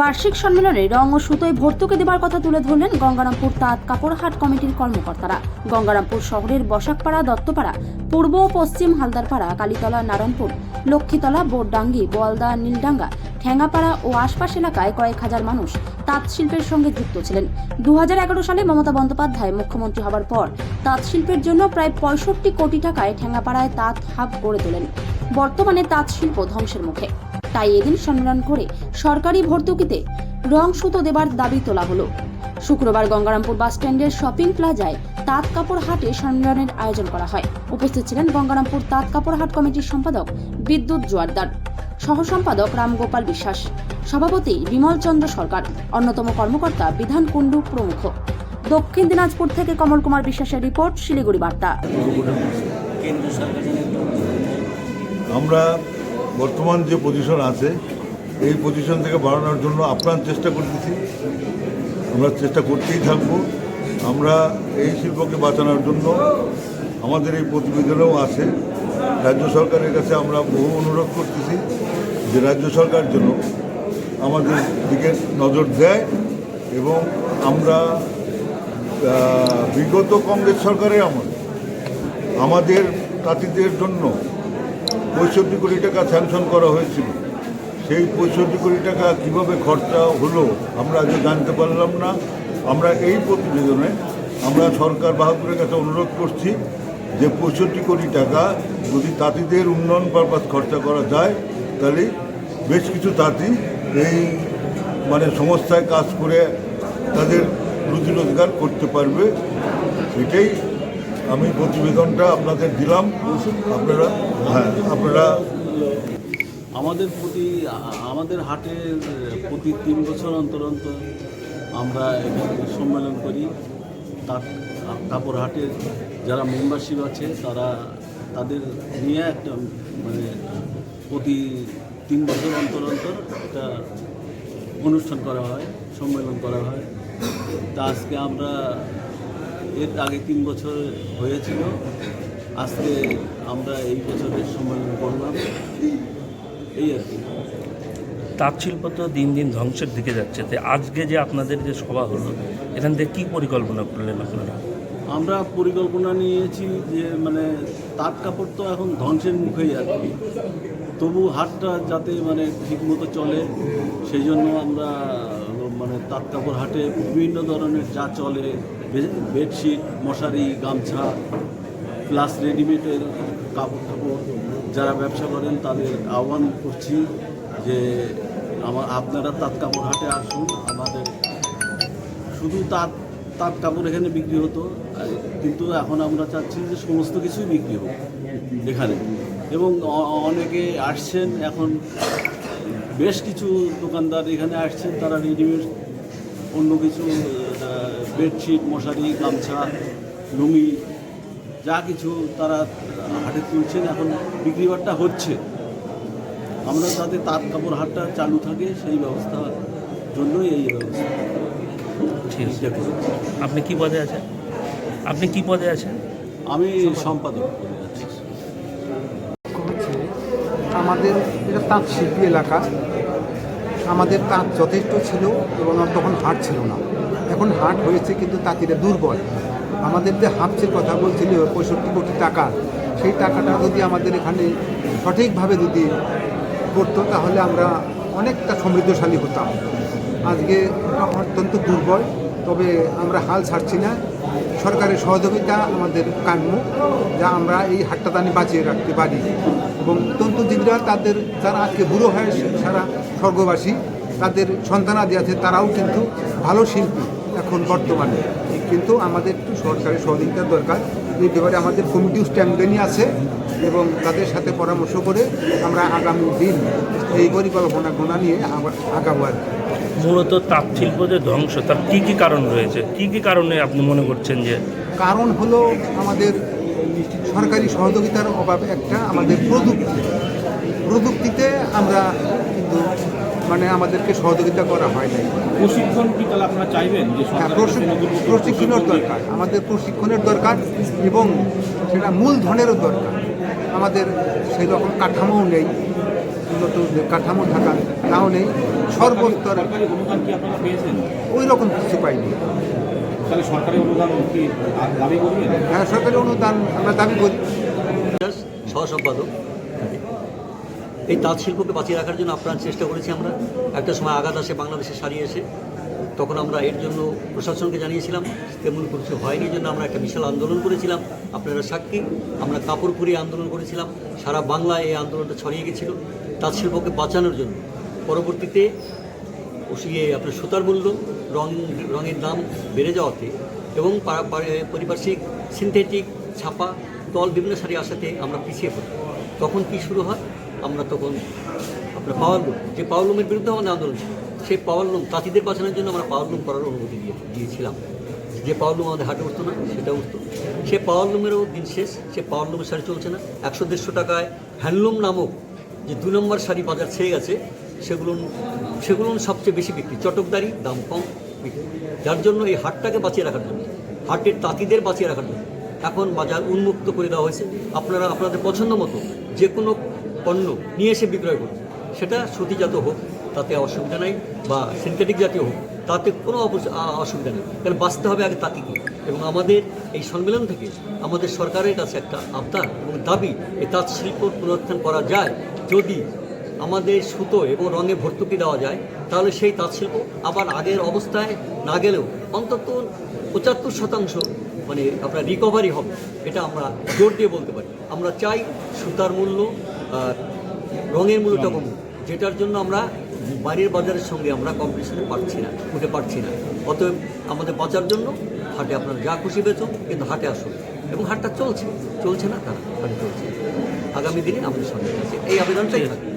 বার্ষিক সম্মেলনে রং ও সুতোয় ভর্তুকি দেবার কথা তুলে ধরলেন গঙ্গারামপুর তাঁত কাপড়হাট কমিটির কর্মকর্তারা। গঙ্গারামপুর শহরের বসাকপাড়া, দত্তপাড়া, পূর্ব ও পশ্চিম হালদারপাড়া, কালীতলা, নারায়ণপুর, লক্ষ্মীতলা, বোরডাঙ্গি বোয়ালদা নীলডাঙ্গা ঠ্যাঙ্গাপাড়া ও আশপাশ এলাকায় কয়েক হাজার মানুষ তাঁত শিল্পের সঙ্গে যুক্ত ছিলেন। দু হাজার এগারো সালে মমতা বন্দ্যোপাধ্যায় মুখ্যমন্ত্রী হবার পর তাঁত শিল্পের জন্য প্রায় পঁয়ষট্টি কোটি টাকায় ঠ্যাঙ্গাপাড়ায় তাঁত হাব গড়ে তোলেন। বর্তমানে তাঁত শিল্প ধ্বংসের মুখে। তাই এদিন সম্মেলন করে সরকারি ভর্তুকিতে রং সুতো দেবার দাবি তোলা হলো। শুক্রবার গঙ্গারামপুর বাস স্ট্যান্ডের শপিং প্লাজায় তাঁত কাপড় হাটে সম্মেলনের আয়োজন করা হয়। উপস্থিত ছিলেন গঙ্গারামপুর তাঁত কাপড় হাট কমিটির সম্পাদক বিদ্যুৎ জোয়ারদার সহ সম্পাদক রামগোপাল বিশ্বাস সভাপতি বিমল চন্দ্র সরকার অন্যতম কর্মকর্তা বিধান কুণ্ডু প্রমুখ। দক্ষিণ দিনাজপুর থেকে কমল কুমার বিশ্বাসের রিপোর্ট শিলিগুড়ি বার্তা। আমরা বর্তমান যে পজিশন আছে, এই পজিশন থেকে বাড়ানোর জন্য আপ্রাণ চেষ্টা করতেছি। আমরা চেষ্টা করতেই থাকব। আমরা এই শিল্পকে বাঁচানোর জন্য আমাদের এই প্রতিবেদনেও আছে। রাজ্য সরকারের কাছে আমরা বহু অনুরোধ করতেছি যে রাজ্য সরকার যেন আমাদের দিকে নজর দেয় এবং আমরা বিগত কংগ্রেস সরকারে আমলে। আমাদের তাঁতিদের জন্য পঁয়ষট্টি কোটি টাকা স্যাংশন করা হয়েছিল। সেই পঁয়ষট্টি কোটি টাকা কীভাবে খরচা হলো আমরা আজকে জানতে পারলাম না। আমরা এই প্রতিবেদনে আমরা সরকার বাহাদুরের কাছে অনুরোধ করছি যে পঁয়ষট্টি কোটি টাকা যদি তাঁতিদের উন্নয়ন পারপাস খরচা করা যায়, তাহলে বেশ কিছু তাঁতি এই মানে সংস্থায় কাজ করে তাদের রুজি রোজগার করতে পারবে। এটাই আমি প্রতিবেদনটা আপনাদের দিলাম। আপনারা হ্যাঁ আপনারা আমাদের প্রতি, আমাদের হাটের প্রতি তিন বছর অন্তর অন্তর আমরা এখানে সম্মেলন করি। তার কাপড় হাটের যারা মেম্বারশিপ আছে, তারা, তাদের নিয়ে একটা মানে প্রতি তিন বছর অন্তর অন্তর একটা অনুষ্ঠান করা হয়, সম্মেলন করা হয়। তা আজকে আমরা এর আগে তিন বছর হয়েছিল। আজকে আমরা এই বছরের সম্মেলন করলাম। এই আর কি। তাঁত শিল্প তো দিন দিন ধ্বংসের দিকে যাচ্ছে। তো আজকে যে আপনাদের যে সভা হলো এখান থেকে কী পরিকল্পনা করলেন আপনারা? আমরা পরিকল্পনা নিয়েছি যে মানে তাঁত কাপড় তো এখন ধ্বংসের মুখেই আর কি। তবু হাটটা যাতে মানে ঠিকমতো চলে সেই জন্য আমরা মানে তাঁত কাপড় হাটে বিভিন্ন ধরনের যা চলে বেডশিট মশারি, গামছা প্লাস রেডিমেডের কাপড় টাপড়, যারা ব্যবসা করেন তাদের আহ্বান করছি যে আমার আপনারা তাঁত কাপড় হাটে আসুন। আমাদের শুধু তাঁত তাঁত কাপড় এখানে বিক্রি হতো কিন্তু এখন আমরা চাচ্ছি যে সমস্ত কিছুই বিক্রি হোক এখানে। এবং অনেকে আসছেন, এখন বেশ কিছু দোকানদার এখানে আসছেন, তারা রেডিমেড অন্য কিছু বেডশিট মশারি গামছা লুঙ্গি যা কিছু তারা হাটে তুলছেন এখন বিক্রি বাট্টা হচ্ছে। আমরা যাতে তাঁত কাপড় হাটটা চালু থাকে সেই ব্যবস্থার জন্যই এই ব্যবস্থা। ঠিক আছে। আপনি কি পদে আছেন? আপনি কি পদে আছেন? আমি সম্পাদক করে আছি। হচ্ছে আমাদের এটা তাঁত শিল্পী এলাকা। আমাদের তাঁত যথেষ্ট ছিল এবং তখন হাট ছিল না। এখন হাট হয়েছে কিন্তু তাঁতিরা দুর্বল। আমাদের যে হাফসের কথা বলছিল, পঁয়ষট্টি কোটি টাকা, সেই টাকাটা যদি আমাদের এখানে সঠিকভাবে যদি করতো, তাহলে আমরা অনেকটা সমৃদ্ধশালী হতাম। আজকে অত্যন্ত দুর্বল, তবে আমরা হাল ছাড়ছি না। সরকারের সহযোগিতা আমাদের কাম্য, যা আমরা এই হাট্টাদানি বাঁচিয়ে রাখতে পারি। এবং তন্তুজীবীরা তাদের, যারা আজকে বুড়ো হয় সারা স্বর্গবাসী, তাদের সন্তানাদি আছে, তারাও কিন্তু ভালো শিল্পী। এখন বর্তমানে। কিন্তু আমাদের একটু সরকারের সহযোগিতার দরকার। এই ব্যাপারে আমাদের কমিটিও স্ট্যান্ডে আছে এবং তাদের সাথে পরামর্শ করে আমরা আগামী দিন এই পরিকল্পনা গোনা নিয়ে আগাবো আর মূলত তাঁত শিল্প যে ধ্বংস তার কী কী কারণ রয়েছে? কী কী কারণে আপনি মনে করছেন যে কারণ হলো আমাদের সরকারি সহযোগিতার অভাব একটা আমাদের প্রযুক্তি। প্রযুক্তিতে আমরা কিন্তু মানে আমাদেরকে সহযোগিতা করা হয় নাই। প্রশিক্ষণ কি তাহলে আপনারা চাইবেন যে হ্যাঁ প্রশিক্ষণের দরকার। আমাদের প্রশিক্ষণের দরকার এবং সেটা মূলধনেরও দরকার। আমাদের সেই রকম কাঠামোও নেই উন্নত কাঠামো থাকা সর্বস্তর কি আপনারা পেয়েছেন? ওই রকম কিছু পাইনি। তাহলে সরকারি অনুদান কি দাবি হ্যাঁ সরকারি অনুদান আমরা দাবি করি। দাস সহসম্পাদক। এই তাঁত শিল্পকে বাঁচিয়ে রাখার জন্য আপ্রাণ চেষ্টা করেছি আমরা। একটা সময় আঘাত আসে, বাংলাদেশে সারিয়ে এসে। তখন আমরা এর জন্য প্রশাসনকে জানিয়েছিলাম, তেমন কিছু হয়নি জন্য আমরা একটা বিশাল আন্দোলন করেছিলাম। আপনারা সাক্ষী, আমরা কাপড় পুরিয়ে আন্দোলন করেছিলাম। সারা বাংলায় এই আন্দোলনটা ছড়িয়ে গেছিল। তাঁত শিল্পকে বাঁচানোর জন্য। পরবর্তীতে ওসিয়ে আপনার সুতার মূল্য, রং, রঙের দাম বেড়ে যাওয়াতে এবং পারিপার্শ্বিক সিনথেটিক ছাপা, তল বিভিন্ন শাড়ি আসাতে আমরা পিছিয়ে পড়ি। তখন কি শুরু হয়? আমরা তখন আপনার পাওয়ার লুম, যে পাওয়ার লুমের বিরুদ্ধে আমাদের আন্দোলন ছিল, সেই পাওয়ার লুম তাঁতিদের বাঁচানোর জন্য আমরা পাওয়ার লুম করার অনুমতি দিয়ে, দিয়েছিলাম। যে পাওয়ার লুম আমাদের হাটে উঠতো না সেটা উঠতো সে পাওয়ার লুমেরও দিন শেষ, সে পাওয়ার লুমের শাড়ি চলছে না। একশো দেড়শো টাকায় হ্যান্ডলুম নামক যে দু নম্বর শাড়ি বাজার ছেয়ে গেছে, সেগুলো সেগুলো সবচেয়ে বেশি বিক্রি। চটকদারি, দাম কম বিক্রি। যার জন্য এই হাটটাকে বাঁচিয়ে রাখার জন্য, হাটের তাঁতিদের বাঁচিয়ে রাখার জন্য, এখন বাজার উন্মুক্ত করে দেওয়া হয়েছে। আপনারা, আপনাদের পছন্দ মতো যে কোনো পণ্য নিয়ে এসে বিক্রয় করুন। সেটা সুতিজাত হোক, তাতে অসুবিধা নাই বা সিনথেটিক জাতীয় হোক, তাতে কোনো অসুবিধা নেই। কারণ বাঁচতে হবে আগে তাঁতিকে এবং আমাদের এই সম্মেলন থেকে আমাদের সরকারের কাছে একটা আবদার এবং দাবি, এই তাঁত শিল্প পুনরুত্থান করা যায়। যদি আমাদের সুতো এবং রঙে ভর্তুকি দেওয়া যায়, তাহলে সেই তাঁত শিল্প আবার আগের অবস্থায় না গেলেও অন্তত পঁচাত্তর শতাংশ মানে আপনার রিকভারি হবে। এটা আমরা জোর দিয়ে বলতে পারি। আমরা চাই সুতার মূল্য রঙের মূল্যটা রকম যেটার জন্য আমরা বাইরের বাজারের সঙ্গে আমরা কম্পিটিশনে পারছি না, উঠে পারছি না। অতএব আমাদের বাঁচার জন্য হাটে আপনারা যা খুশি বেচুন, কিন্তু হাটে আসুন। এবং হাটটা চলছে। চলছে না তারা হাটে চলছে। আগামী দিনে আমাদের সঙ্গে আছে এই আবেদনটাই থাকবে।